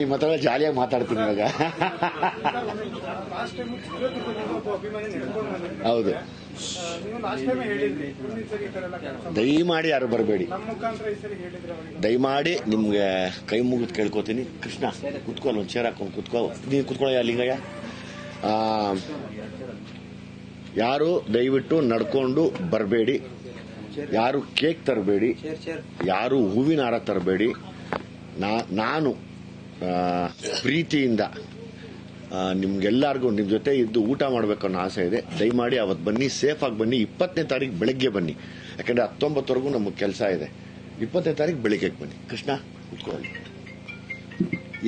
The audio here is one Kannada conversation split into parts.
ನಿಮ್ಮ ಹತ್ರ ಜಾಲಿಯಾಗಿ ಮಾತಾಡ್ತೀನಿ ಇವಾಗ. ಹೌದು. ದಯಮಾಡಿ ಯಾರು ಬರಬೇಡಿ. ದಯಮಾಡಿ ನಿಮ್ಗೆ ಕೈ ಮುಗಿದು ಕೇಳ್ಕೊತೀನಿ. ಕೃಷ್ಣ ಕುತ್ಕೊಳ್ಳ ಒಂದು ಚೇರ್ ಹಾಕೊಂಡು ಕುತ್ಕೋ. ನೀನು ಕುತ್ಕೊಳ್ಳೋ ಲಿಂಗಯ್ಯ? ಯಾರು ದಯವಿಟ್ಟು ನಡ್ಕೊಂಡು ಬರಬೇಡಿ. ಯಾರು ಕೇಕ್ ತರಬೇಡಿ. ಯಾರು ಹೂವಿನ ಹಾರ ತರಬೇಡಿ. ನಾನು ಪ್ರೀತಿಯಿಂದ ನಿಮ್ಗೆಲ್ಲರಿಗೂ ನಿಮ್ಮ ಜೊತೆ ಇದ್ದು ಊಟ ಮಾಡಬೇಕು ಅನ್ನೋ ಆಸೆ ಇದೆ. ದಯಮಾಡಿ ಅವತ್ತು ಬನ್ನಿ ಸೇಫ್ ಆಗಿ ಬನ್ನಿ. ಇಪ್ಪತ್ತನೇ ತಾರೀಕು ಬೆಳಗ್ಗೆ ಬನ್ನಿ. ಯಾಕೆಂದರೆ ಹತ್ತೊಂಬತ್ತವರೆಗೂ ನಮಗೆ ಕೆಲಸ ಇದೆ. ಇಪ್ಪತ್ತನೇ ತಾರೀಕು ಬೆಳಗ್ಗೆಗೆ ಬನ್ನಿ. ಕೃಷ್ಣ ಕೂತ್ಕೊಳ್ಳಿ.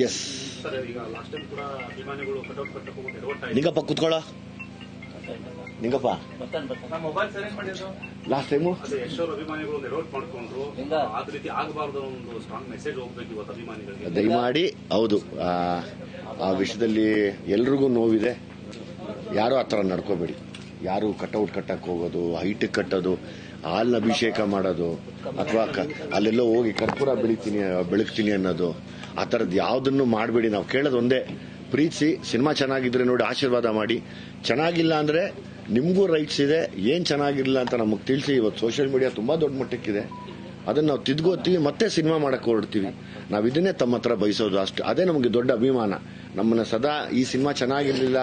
ಎಸ್ ನಿಂಗಪ್ಪ ಕುತ್ಕೊಳ್ಳ. ನಿಂಗಪ್ಪ? ಮೊಬೈಲ್ ಸೆಲೆಕ್ಟ್ ಮಾಡಿದ್ರು ಲಾಸ್ಟ್ ಟೈಮು ಅದೇ ಯಶೋರ್ ಅಭಿಮಾನಿಗಳು ಎಡವಟ್ ಮಾಡ್ಕೊಂಡ್ರು. ಆದ ರೀತಿ ಆಗಬಾರ್ದು ಒಂದು ಸ್ಟ್ರಾಂಗ್ ಮೆಸೇಜ್ ಹೋಗ್ಬೇಕು ಇವತ್ತು ಅಭಿಮಾನಿಗಳಿಗೆ. ದಯಮಾಡಿ ಹೌದು. ಆ, ಆ ವಿಷಯದಲ್ಲಿ ಎಲ್ರಿಗೂ ನೋವಿದೆ. ಯಾರು ಆ ಥರ ನಡ್ಕೋಬೇಡಿ. ಯಾರು ಕಟೌಟ್ ಕಟ್ಟಕ್ಕೆ ಹೋಗೋದು ಹೈಟ್ ಕಟ್ಟೋದು ಹಾಲಿನ ಅಭಿಷೇಕ ಮಾಡೋದು ಅಥವಾ ಅಲ್ಲೆಲ್ಲೋ ಹೋಗಿ ಕರ್ಪೂರ ಬೆಳಿತೀನಿ ಬೆಳಗ್ತೀನಿ ಅನ್ನೋದು ಆ ಥರದ್ದು ಯಾವುದನ್ನು ಮಾಡಬೇಡಿ. ನಾವು ಕೇಳೋದು ಒಂದೇ ಪ್ರೀತಿಸಿ ಸಿನಿಮಾ ಚೆನ್ನಾಗಿದ್ರೆ ನೋಡಿ ಆಶೀರ್ವಾದ ಮಾಡಿ. ಚೆನ್ನಾಗಿಲ್ಲ ಅಂದ್ರೆ ನಿಮಗೂ ರೈಟ್ಸ್ ಇದೆ, ಏನು ಚೆನ್ನಾಗಿರಲಿಲ್ಲ ಅಂತ ನಮಗೆ ತಿಳಿಸಿ. ಇವತ್ತು ಸೋಷಿಯಲ್ ಮೀಡಿಯಾ ತುಂಬಾ ದೊಡ್ಡ ಮಟ್ಟಕ್ಕಿದೆ. ಅದನ್ನ ನಾವು ತಿದ್ಕೋತೀವಿ, ಮತ್ತೆ ಸಿನಿಮಾ ಮಾಡಕ್ ಹೊರಡ್ತೀವಿ. ನಾವು ಇದನ್ನೇ ತಮ್ಮ ಹತ್ರ ಬಯಸೋದು ಅಷ್ಟು. ಅದೇ ನಮಗೆ ದೊಡ್ಡ ಅಭಿಮಾನ. ನಮ್ಮನ್ನ ಸದಾ ಈ ಸಿನಿಮಾ ಚೆನ್ನಾಗಿರಲಿಲ್ಲ,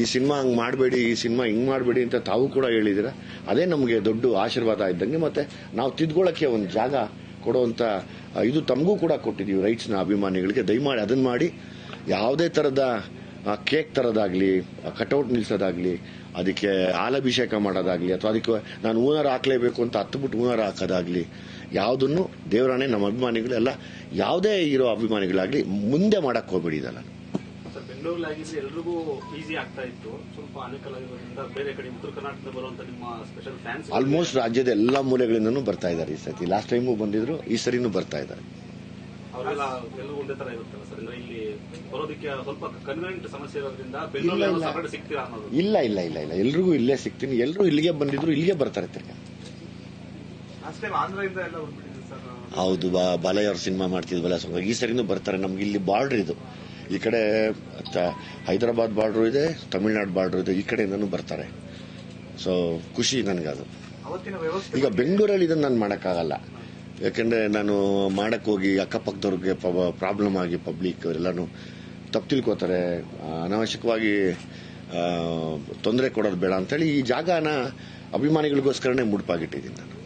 ಈ ಸಿನಿಮಾ ಹಂಗೆ ಮಾಡಬೇಡಿ, ಈ ಸಿನಿಮಾ ಹಿಂಗೆ ಮಾಡಬೇಡಿ ಅಂತ ತಾವು ಕೂಡ ಹೇಳಿದಿರ. ಅದೇ ನಮಗೆ ದೊಡ್ಡ ಆಶೀರ್ವಾದ ಇದ್ದಂಗೆ ಮತ್ತೆ ನಾವು ತಿದ್ಕೊಳ್ಳೋಕೆ ಒಂದು ಜಾಗ ಕೊಡುವಂತ ಇದು ತಮಗೂ ಕೂಡ ಕೊಟ್ಟಿದ್ದೀವಿ ರೈಟ್ಸ್ನ ಅಭಿಮಾನಿಗಳಿಗೆ. ದಯಮಾಡಿ ಅದನ್ನ ಮಾಡಿ. ಯಾವುದೇ ತರದ ಕೇಕ್ ತರೋದಾಗ್ಲಿ ಕಟೌಟ್ ನಿಲ್ಸೋದಾಗ್ಲಿ ಅದಕ್ಕೆ ಹಾಲಭಿಷೇಕ ಮಾಡೋದಾಗ್ಲಿ ಅಥವಾ ಅದಕ್ಕೆ ನಾನು ಓನರ್ ಹಾಕ್ಲೇಬೇಕು ಅಂತ ಹತ್ತುಬಿಟ್ಟು ಓನರ್ ಹಾಕೋದಾಗ್ಲಿ ಯಾವುದನ್ನು ದೇವರಾಣೆ ನಮ್ಮ ಅಭಿಮಾನಿಗಳೆಲ್ಲ ಯಾವುದೇ ಇರೋ ಅಭಿಮಾನಿಗಳಾಗ್ಲಿ ಮುಂದೆ ಮಾಡಕ್ ಹೋಗ್ಬೇಡಿ ನಾನು ಸರ್ ಬೆಂಗಳೂರಲ್ಲಾಗಿದ್ರೆ ಎಲ್ರಿಗೂ ಈಸಿ ಆಗ್ತಾ ಇತ್ತು. ಸ್ವಲ್ಪ ಅನುಕೂಲ ಆಗಿರೋದ್ರಿಂದ ಬೇರೆ ಕಡೆ ಉತ್ತರ ಕರ್ನಾಟಕದ ಬರುವಂತ ನಿಮ್ಮ ಸ್ಪೆಷಲ್ ಫ್ಯಾನ್ಸ್ ಆಲ್ಮೋಸ್ಟ್ ರಾಜ್ಯದ ಎಲ್ಲಾ ಮೂಲೆಗಳಿಂದನೂ ಬರ್ತಾ ಇದ್ದಾರೆ ಈ ಸತಿ. ಲಾಸ್ಟ್ ಟೈಮು ಬಂದಿದ್ರು ಈ ಸರಿನೂ ಬರ್ತಾ ಇದ್ದಾರೆ. ಅವರೆಲ್ಲ ಎಲ್ಲರೂ ಒಂದೇ ತರ ಇರುತ್ತಲ್ಲ ಸರ್ ಅಂದ್ರೆ ಇಲ್ಲಿ ಬರೋದಕ್ಕೆ ಸ್ವಲ್ಪ ಕನ್ವೆಂಟ್ ಸಮಸ್ಯೆ ಇರೋದ್ರಿಂದ ಇಲ್ಲ, ಬೆಂಗಳೂರಲ್ಲಿ ಇಲ್ಲ. ಸಪರೇಟ್ ಸಿಗ್ತೀರಾ ಅನ್ನೋದು? ಇಲ್ಲ ಇಲ್ಲ ಇಲ್ಲ ಇಲ್ಲ. ಎಲ್ರಿಗೂ ಇಲ್ಲೇ ಸಿಗ್ತೀನಿ. ಎಲ್ಲರೂ ಇಲ್ಲಿಗೆ ಬಂದಿದ್ರು ಇಲ್ಲಿಗೆ ಬರ್ತಾರೆ ತಿರ್ಗ. ಆಂಧ್ರದಿಂದ ಎಲ್ಲ ಬಂದ್ಬಿಟ್ಟಿದ್ರು ಸರ್ ಹೌದು ಬಾ ಬಾಲಯ್ಯ ಅವ್ರ ಸಿನಿಮಾ ಮಾಡ್ತಿದ್ವಲ್ಲ ಸೊ ಈ ಸರಿನೂ ಬರ್ತಾರೆ. ನಮ್ಗೆ ಇಲ್ಲಿ ಬಾರ್ಡರ್ ಇದು. ಈ ಕಡೆ ಹೈದರಾಬಾದ್ ಬಾರ್ಡರ್ ಇದೆ ತಮಿಳ್ನಾಡು ಬಾರ್ಡರ್ ಇದೆ ಈ ಕಡೆಯಿಂದನು ಬರ್ತಾರೆ. ಸೊ ಖುಷಿ ನನಗದು. ಅವತ್ತಿನ ವ್ಯವಸ್ಥೆ ಈಗ ಬೆಂಗಳೂರಲ್ಲಿ ಇದನ್ನ ನಾನು ಮಾಡೋಕ್ಕಾಗಲ್ಲ. ಯಾಕಂದ್ರೆ ನಾನು ಮಾಡಕ್ ಹೋಗಿ ಅಕ್ಕಪಕ್ಕದವ್ರಿಗೆ ಪ್ರಾಬ್ಲಮ್ ಆಗಿ ಪಬ್ಲಿಕ್ ಅವರೆಲ್ಲಾನು ತಪ್ಪು ತಿಳ್ಕೊತಾರೆ. ಅನಾವಶ್ಯಕವಾಗಿ ತೊಂದರೆ ಕೊಡೋದು ಬೇಡ ಅಂತೇಳಿ ಈ ಜಾಗನ ಅಭಿಮಾನಿಗಳಿಗೋಸ್ಕರನೇ ಮುಡುಪಾಗಿಟ್ಟಿದ್ದೀನಿ ನಾನು.